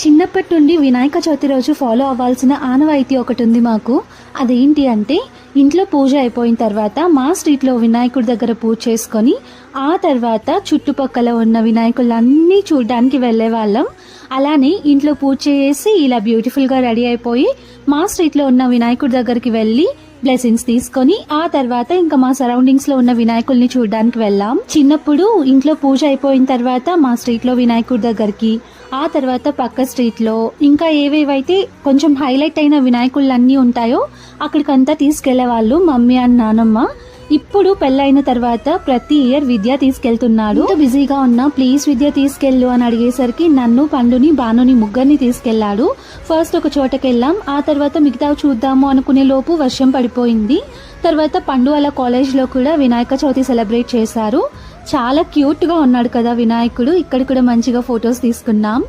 చిన్నప్పటి నుండి వినాయక చవితి రోజు ఫాలో అవ్వాల్సిన ఆనవాయితీ ఒకటి ఉంది మాకు. అదేంటి అంటే ఇంట్లో పూజ అయిపోయిన తర్వాత మా స్ట్రీట్లో వినాయకుడి దగ్గర పూజ చేసుకొని ఆ తర్వాత చుట్టుపక్కల ఉన్న వినాయకులన్నీ చూడడానికి వెళ్ళే వాళ్ళం. అలానే ఇంట్లో పూజ చేసి ఇలా బ్యూటిఫుల్గా రెడీ అయిపోయి మా స్ట్రీట్లో ఉన్న వినాయకుడి దగ్గరికి వెళ్ళి బ్లెస్సింగ్స్ తీసుకొని ఆ తర్వాత ఇంకా మా సరౌండింగ్స్లో ఉన్న వినాయకుల్ని చూడడానికి వెళ్ళాం. చిన్నప్పుడు ఇంట్లో పూజ అయిపోయిన తర్వాత మా స్ట్రీట్లో వినాయకుడి దగ్గరికి ఆ తర్వాత పక్క స్ట్రీట్లో ఇంకా ఏవేవైతే కొంచెం హైలైట్ అయిన వినాయకుళ్ళు అన్నీ ఉంటాయో అక్కడికంతా తీసుకెళ్ళే వాళ్ళు మమ్మీ అండ్ నానమ్మ. ఇప్పుడు పెళ్ళైన తర్వాత ప్రతి ఇయర్ విద్య తీసుకెళ్తున్నాడు. బిజీగా ఉన్నా ప్లీజ్ విద్య తీసుకెళ్ళు అని అడిగేసరికి నన్ను పండుని బానుని ముగ్గురిని తీసుకెళ్ళాడు. ఫస్ట్ ఒక చోటకెళ్ళాం ఆ తర్వాత మిగతా చూద్దాము అనుకునే లోపు వర్షం పడిపోయింది. తర్వాత పండు అలా కాలేజ్లో కూడా వినాయక చవితి సెలబ్రేట్ చేశారు. చాలా క్యూట్గా ఉన్నాడు కదా వినాయకుడు ఇక్కడ కూడా మంచిగా ఫొటోస్ తీసుకున్నాం.